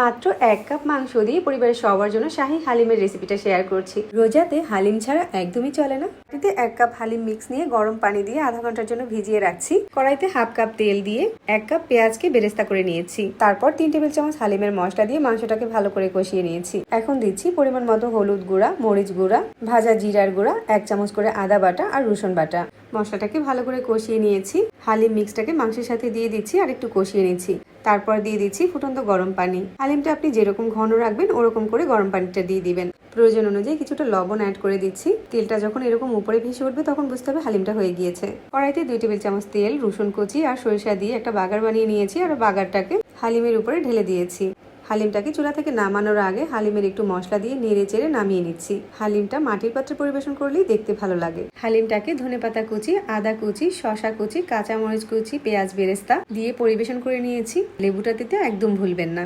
মাত্র এক কাপ মাংস দিয়ে পরিবারের সবার জন্য শাহি হালিমের রেসিপিটা শেয়ার করছি। রোজাতে হালিম ছাড়া একদমই চলে না। এতে এক কাপ হালিম মিক্স নিয়ে গরম পানি দিয়ে আধা ঘণ্টার জন্য ভিজিয়ে রাখছি। কড়াইতে হাফ কাপ তেল দিয়ে এক কাপ পেঁয়াজকে বেরেস্তা করে নিয়েছি। তারপর তিন টেবিল চামচ হালিমের মশলা দিয়ে মাংসটাকে ভালো করে কষিয়ে নিয়েছি। এখন দিচ্ছি পরিমাণ মতো হলুদ গুঁড়া, মরিচ গুঁড়া, ভাজা জিরার গুঁড়া, এক চামচ করে আদা বাটা আর রসুন বাটা। মশলাটাকে ভালো করে কষিয়ে নিয়েছি। হালিম মিক্সটাকে মাংসের সাথে দিয়ে দিচ্ছি আর একটু কষিয়ে নিচ্ছি। তারপর দিয়ে দিচ্ছি ফুটন্ত গরম পানি। হালিমটা আপনি যেরকম ঘন রাখবেন, ওরকম করে গরম পানিটা দিয়ে দিবেন। প্রয়োজন অনুযায়ী কিছুটা লবণ অ্যাড করে দিচ্ছি। তেলটা যখন এরকম উপরে ভেসে উঠবে, তখন বুঝতে হবে হালিমটা হয়ে গিয়েছে। কড়াইতে দুই টেবিল চামচ তেল, রসুন কুচি আর সরিষা দিয়ে একটা বাগার বানিয়ে নিয়েছি আর বাগারটাকে হালিমের উপরে ঢেলে দিয়েছি। হালিমটাকে চুলা থেকে নামানোর আগে হালিমের একটু মশলা দিয়ে নেড়ে চেড়ে নামিয়ে নিচ্ছি। হালিমটা মাটির পাত্রে পরিবেশন করলেই দেখতে ভালো লাগে। হালিমটাকে ধনে পাতা কুচি, আদা কুচি শশা কুচি, কাঁচামরিচ কুচি, পেঁয়াজ বেরেস্তা দিয়ে পরিবেশন করে নিয়েছি। লেবুটা দিতে একদম ভুলবেন না।